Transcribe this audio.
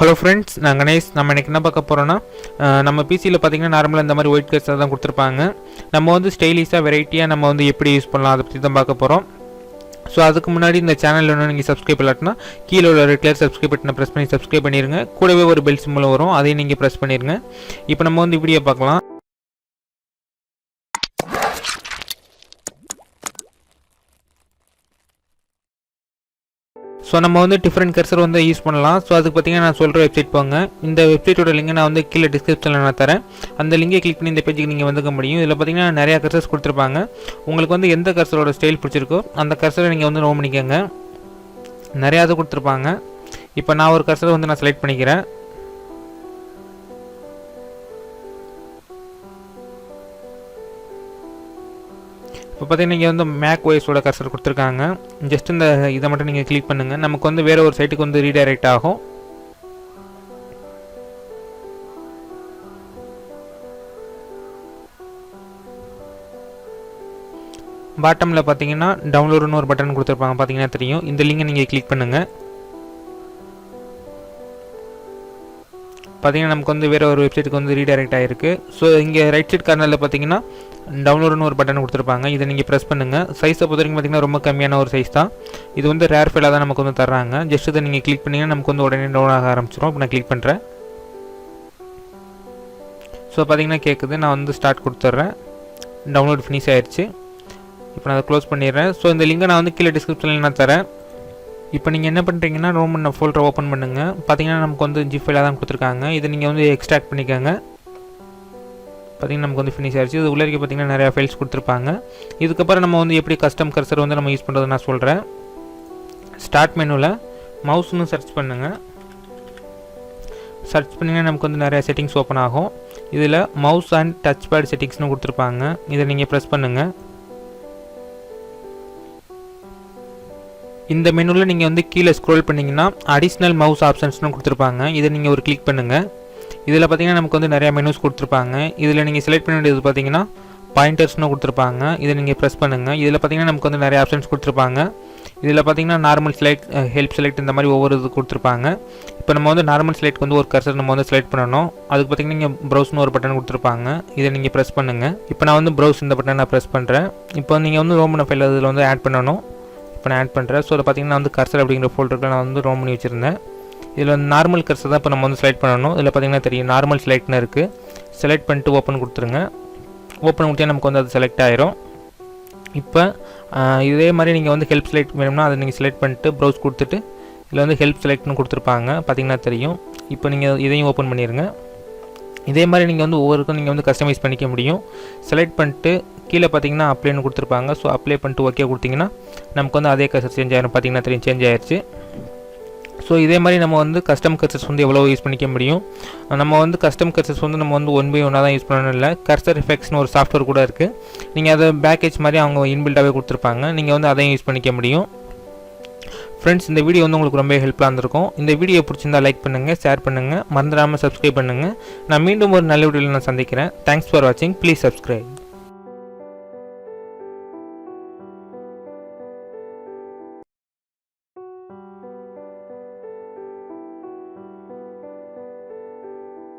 Hello friends நான் கணேஷ். நம்ம எனக்கு என்ன பார்க்க போகிறோன்னா நம்ம பிசியில் பார்த்தீங்கன்னா நார்மலாக இந்த மாதிரி ஒயிட் கலர்ஸில் தான் கொடுத்துருப்பாங்க. நம்ம வந்து ஸ்டைலிஷாக வெரைட்டியாக நம்ம வந்து எப்படி யூஸ் பண்ணலாம் அதை பற்றி தான் பார்க்க போகிறோம் ஸோ அதுக்கு முன்னாடி இந்த சேனலில் ஒன்று நீங்கள் சப்ஸ்கிரைப் இல்லாட்டினா கீழே உள்ள ரெட் கலர் சப்ஸ்கிரைப் பட்டனை ப்ரெஸ் பண்ணி சப்ஸ்கிரைப் பண்ணிடுங்க கூடவே ஒரு பெல் மூலம் வரும் அதையும் நீங்கள் ப்ரெஸ் பண்ணிடுங்க இப்போ நம்ம வந்து வீடியோ பார்க்கலாம். ஸோ நம்ம வந்து டிஃப்ரெண்ட் கர்சர் வந்து யூஸ் பண்ணலாம். ஸோ அதுக்கு பார்த்தீங்கன்னா நான் சொல்கிற வெப்சைட் போங்க. இந்த வெப்சைட்டோட லிங்கை நான் வந்து கீழே டிஸ்கிரிப்ஷனில் நான் தரேன். அந்த லிங்கை கிளிக் பண்ணி இந்த பேஜுக்கு நீங்கள் வந்துக்க முடியும். இதில் பார்த்தீங்கன்னா நிறையா கர்சர்ஸ் கொடுத்துருப்பாங்க. உங்களுக்கு வந்து எந்த கர்சரோட ஸ்டைல் பிடிச்சிருக்கோ அந்த கர்சரை நீங்கள் வந்து நோ பண்ணிக்கோங்க. நிறையா இது கொடுத்துருப்பாங்க. இப்போ நான் ஒரு கர்சரை வந்து நான் செலக்ட் பண்ணிக்கிறேன். இப்போ பார்த்தீங்கன்னா நீங்கள் வந்து மேக் ஓஎஸோட கர்சர் கொடுத்துருக்காங்க. ஜஸ்ட் இந்த இதை மட்டும் நீங்கள் கிளிக் பண்ணுங்கள் நமக்கு வந்து வேறு ஒரு சைட்டுக்கு வந்து ரீடைரக்ட் ஆகும். பாட்டமில் பார்த்தீங்கன்னா டவுன்லோடுன்னு ஒரு பட்டன் கொடுத்துருப்பாங்க. பார்த்தீங்கன்னா தெரியும். இந்த லிங்கை நீங்கள் கிளிக் பண்ணுங்கள் பார்த்தீங்கன்னா நமக்கு வந்து வேறு ஒரு வெப்சைட்டுக்கு வந்து ரீடைரக்ட் ஆகிருக்கு ஸோ இங்கே ரைட் சைட் கார்னரில் பார்த்தீங்கன்னா டவுன்லோடுன்னு ஒரு பட்டன் கொடுத்துருப்பாங்க. இதை நீங்கள் ப்ரெஸ் பண்ணுங்கள் சைஸை பொறுத்த வரைக்கும் பார்த்தீங்கன்னா ரொம்ப கம்மியான ஒரு சைஸ் தான். இது வந்து ரேர் ஃபைலாக தான் நமக்கு வந்து தர்றாங்க. ஜஸ்ட் இதை நீங்கள் கிளிக் பண்ணிங்கன்னா நமக்கு வந்து உடனே டவுன் ஆக ஆரம்பிச்சிடும் இப்போ நான் கிளிக் பண்ணுறேன் ஸோ பார்த்தீங்கன்னா கேட்குது நான் வந்து ஸ்டார்ட் கொடுத்துட்றேன். டவுன்லோட் ஃபினிஷ் ஆயிடுச்சு இப்போ நான் அதை க்ளோஸ் பண்ணிடுறேன். ஸோ இந்த லிங்கை நான் வந்து கீழே டிஸ்கிரிப்ஷனில் நான் தரேன். இப்போ நீங்கள் என்ன பண்ணுறீங்கன்னா ரோம் ஃபோல்டர் ஃபோல்டரை ஓப்பன் பண்ணுங்கள் பார்த்தீங்கன்னா நமக்கு வந்து ஜிப் ஃபைலாக தான் கொடுத்துருக்காங்க. இதை நீங்கள் வந்து எக்ஸ்ட்ராக்ட் பண்ணிக்கோங்க. பார்த்தீங்கன்னா நமக்கு வந்து ஃபினிஷ் ஆயிடுச்சு இது உள்ளே பார்த்தீங்கன்னா நிறையா ஃபைல்ஸ் கொடுத்துருப்பாங்க. இதுக்கப்புறம் நம்ம வந்து எப்படி கஸ்டம் கர்சர் வந்து நம்ம யூஸ் பண்ணுறது நான் சொல்கிறேன் ஸ்டார்ட் மெனுவில் மவுஸ்னு சர்ச் பண்ணுங்கள் சர்ச் பண்ணிங்கன்னா நமக்கு வந்து நிறையா செட்டிங்ஸ் ஓப்பன் ஆகும். இதில் மவுஸ் அண்ட் டச் பேட் செட்டிங்ஸ்னு கொடுத்துருப்பாங்க. இதை நீங்கள் ப்ரெஸ் பண்ணுங்கள் இந்த மெனுவில் நீங்கள் வந்து கீழே ஸ்க்ரோல் பண்ணிங்கன்னா அடிஷ்னல் மவுஸ் ஆப்ஷன்ஸ்னு கொடுத்துருப்பாங்க. இதை நீங்கள் ஒரு கிளிக் பண்ணுங்கள் இதில் பார்த்தீங்கன்னா நமக்கு வந்து நிறையா மெனுஸ் கொடுத்துருப்பாங்க. இதில் நீங்கள் செலக்ட் பண்ண வேண்டியது பார்த்தீங்கன்னா பாயிண்டர்ஸ்னு கொடுத்துருப்பாங்க. இதை நீங்கள் ப்ரெஸ் பண்ணுங்கள் இதில் பார்த்தீங்கன்னா நமக்கு வந்து நிறைய ஆப்ஷன்ஸ் கொடுத்துருப்பாங்க. இதில் பார்த்தீங்கன்னா நார்மல் செலக்ட் ஹெல்ப் செலக்ட் இந்த மாதிரி ஒவ்வொரு இது கொடுத்துருப்பாங்க. இப்போ நம்ம வந்து நார்மல் செலக்ட் வந்து ஒரு கர்சர் நம்ம வந்து செலக்ட் பண்ணணும். அதுக்கு பார்த்தீங்கன்னா நீங்கள் ப்ரௌஸ்னு ஒரு பட்டன் கொடுத்துருப்பாங்க. இதை நீங்கள் ப்ரெஸ் பண்ணுங்கள் இப்போ நான் வந்து ப்ரௌஸ் இந்த பட்டன் நான் ப்ரெஸ் பண்ணுறேன் இப்போ நீங்கள் வந்து ரோமன ஃபைல் அதில் வந்து ஆட் பண்ணணும். இப்போ நான் ஆட் பண்ணுறேன் ஸோ அதை பார்த்தீங்கன்னா வந்து கர்சர் அப்படிங்கிற ஃபோல்டருக்கு நான் வந்து ரோம் பண்ணி வச்சுருந்தேன். இதில் வந்து நார்மல் கர்சர் தான் இப்போ நம்ம வந்து செலக்ட் பண்ணணும். இதில் பார்த்தீங்கன்னா தெரியும் நார்மல் செலக்ட்னு இருக்குது செலக்ட் பண்ணிட்டு ஓப்பன் கொடுத்துருங்க. ஓப்பன் கொடுத்தே நமக்கு வந்து அது செலக்ட் ஆயிரும். இப்போ இதே மாதிரி நீங்கள் வந்து ஹெல்ப் செலக்ட் வேணும்னா அதை நீங்கள் செலக்ட் பண்ணிட்டு ப்ரௌஸ் கொடுத்துட்டு இதில் வந்து ஹெல்ப் செலக்ட்னு கொடுத்துருப்பாங்க. பார்த்தீங்கன்னா தெரியும். இப்போ நீங்கள் இதையும் ஓப்பன் பண்ணிடுங்க இதே மாதிரி நீங்கள் வந்து ஒவ்வொருக்கும் நீங்கள் வந்து கஸ்டமைஸ் பண்ணிக்க முடியும். செலக்ட் பண்ணிட்டு கீழே பார்த்தீங்கன்னா அப்ளைன்னு கொடுத்துருப்பாங்க. ஸோ அப்ளை பண்ணிட்டு ஓகே கொடுத்தீங்கன்னா நமக்கு வந்து அதே கசர் சேஞ்ச் ஆயிரும். பார்த்தீங்கன்னா தெரியும் சேஞ்ச் ஆயிடுச்சு ஸோ இதே மாதிரி நம்ம வந்து கஸ்டம் கர்சர்ஸ் வந்து எவ்வளோ யூஸ் பண்ணிக்க முடியும்? நம்ம வந்து கஸ்டம் கர்சர்ஸ் வந்து நம்ம வந்து ஒன் பை ஒன்னாக தான் யூஸ் பண்ணணும் இல்லை. கர்சர் எஃபெக்ட்ஸ்னு ஒரு சாஃப்ட்வேர் கூட இருக்குது நீங்கள் அதை பேக்கேஜ் மாதிரி அவங்க இன்பில்டாகவே கொடுத்துருப்பாங்க. நீங்கள் வந்து அதையும் யூஸ் பண்ணிக்க முடியும். ஃப்ரெண்ட்ஸ் இந்த வீடியோ வந்து உங்களுக்கு ரொம்ப ஹெல்ப்ஃபுல்லாக இருந்திருக்கும். இந்த வீடியோ பிடிச்சிருந்தா லைக் பண்ணுங்கள் ஷேர் பண்ணுங்கள் மறந்துடாமல் சப்ஸ்கிரைப் பண்ணுங்கள் நான் மீண்டும் ஒரு நல்ல வீடியோவில் நான் சந்திக்கிறேன். தேங்க்ஸ் ஃபார் வாட்சிங் ப்ளீஸ் சப்ஸ்கிரைப்